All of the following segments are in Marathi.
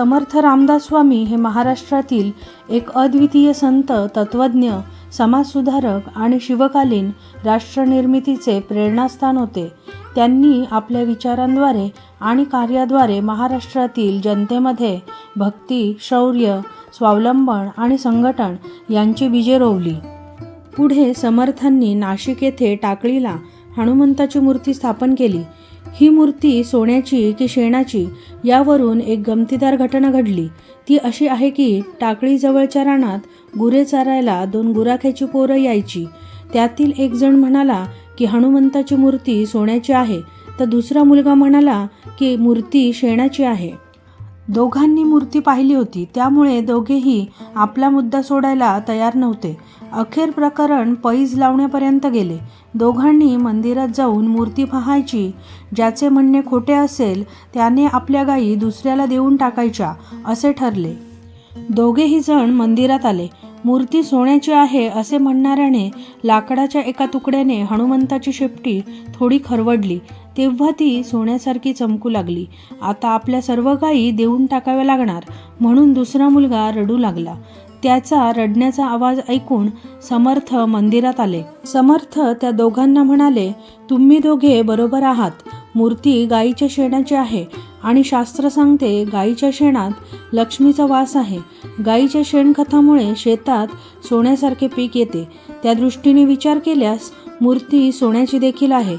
समर्थ रामदास स्वामी हे महाराष्ट्रातील एक अद्वितीय संत तत्त्वज्ञ समाजसुधारक आणि शिवकालीन राष्ट्रनिर्मितीचे प्रेरणास्थान होते. त्यांनी आपल्या विचारांद्वारे आणि कार्याद्वारे महाराष्ट्रातील जनतेमध्ये भक्ती शौर्य स्वावलंबन आणि संघटन यांची बीजे रोवली. पुढे समर्थांनी नाशिक येथे टाकळीला हनुमंताची मूर्ती स्थापन केली. ही मूर्ती सोन्याची की शेणाची यावरून एक गमतीदार घटना घडली. ती अशी आहे की टाकळीजवळच्या रानात गुरे चारायला दोन गुराख्याची पोरं यायची. त्यातील एक जण म्हणाला की हनुमंताची मूर्ती सोन्याची आहे. तर दुसरा मुलगा म्हणाला की मूर्ती शेणाची आहे. दोघांनी मूर्ती पाहिली होती त्यामुळे दोघेही आपला मुद्दा सोडायला तयार नव्हते. अखेर प्रकरण पैज लावण्यापर्यंत गेले. दोघांनी मंदिरात जाऊन मूर्ती पाहायची ज्याचे म्हणणे खोटे असेल त्याने आपल्या गायी दुसऱ्याला देऊन टाकायच्या असे ठरले. दोघेही जण मंदिरात आले. मूर्ती सोन्याची आहे असे म्हणणाऱ्याने लाकडाच्या एका तुकड्याने हनुमंताची शेपटी थोडी खरवडली. तेव्हा ती सोन्यासारखी चमकू लागली. आता आपल्या सर्व गायी देऊन टाकाव्या लागणार म्हणून दुसरा मुलगा रडू लागला. त्याचा रडण्याचा आवाज ऐकून समर्थ मंदिरात आले. समर्थ त्या दोघांना म्हणाले तुम्ही दोघे बरोबर आहात. मूर्ती गायीच्या शेणाची आहे. आणि शास्त्र सांगते गाईच्या शेणात लक्ष्मीचा वास आहे. गाईच्या शेणखतामुळे शेतात सोन्यासारखे पीक येते. त्या दृष्टीने विचार केल्यास मूर्ती सोन्याची देखील आहे.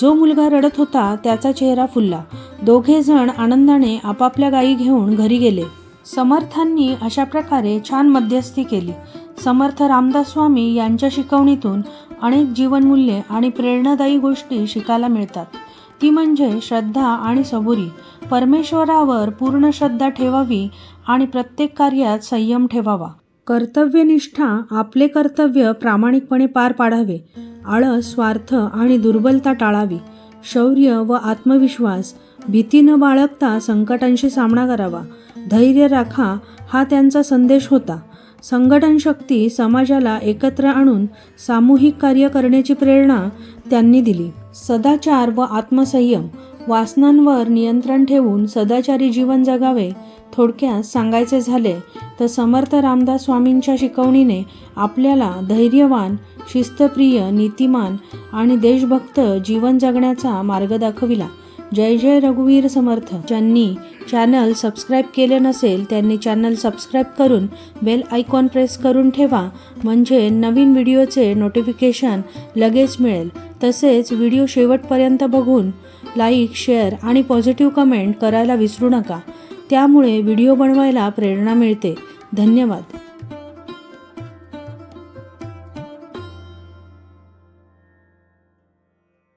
जो मुलगा रडत होता त्याचा चेहरा फुलला. दोघे जण आनंदाने आपापल्या गायी घेऊन घरी गेले. समर्थांनी अशा प्रकारे छान मध्यस्थी केली. समर्थ रामदास स्वामी यांच्या शिकवणीतून अनेक जीवनमूल्ये आणि प्रेरणादायी गोष्टी शिकायला मिळतात. ती म्हणजे श्रद्धा आणि सबुरी. परमेश्वरावर पूर्ण श्रद्धा ठेवावी आणि प्रत्येक कार्यात संयम ठेवावा. कर्तव्यनिष्ठा आपले कर्तव्य प्रामाणिकपणे पार पाडावे. आळस स्वार्थ आणि दुर्बलता टाळावी. शौर्य व आत्मविश्वास भीती न बाळगता संकटांशी सामना करावा. धैर्य राखा हा त्यांचा संदेश होता. संघटन शक्ती समाजाला एकत्र आणून सामूहिक कार्य करण्याची प्रेरणा त्यांनी दिली. सदाचार व आत्मसंयम वासनांवर नियंत्रण ठेवून सदाचारी जीवन जगावे थोडक्यात सांगायचे झाले तर समर्थ रामदास स्वामींच्या शिकवणीने आपल्याला धैर्यवान शिस्तप्रिय नीतिमान आणि देशभक्त जीवन जगण्याचा मार्ग दाखविला. जय जय रघुवीर समर्थ. ज्यांनी चॅनल सबस्क्राईब केले नसेल त्यांनी चॅनल सबस्क्राईब करून बेल आयकॉन प्रेस करून ठेवा. म्हणजे नवीन व्हिडिओचे नोटिफिकेशन लगेच मिळेल. तसेच व्हिडिओ शेवटपर्यंत बघून लाईक शेअर आणि पॉझिटिव्ह कमेंट करायला विसरू नका. त्यामुळे व्हिडिओ बनवायला प्रेरणा मिळते. धन्यवाद.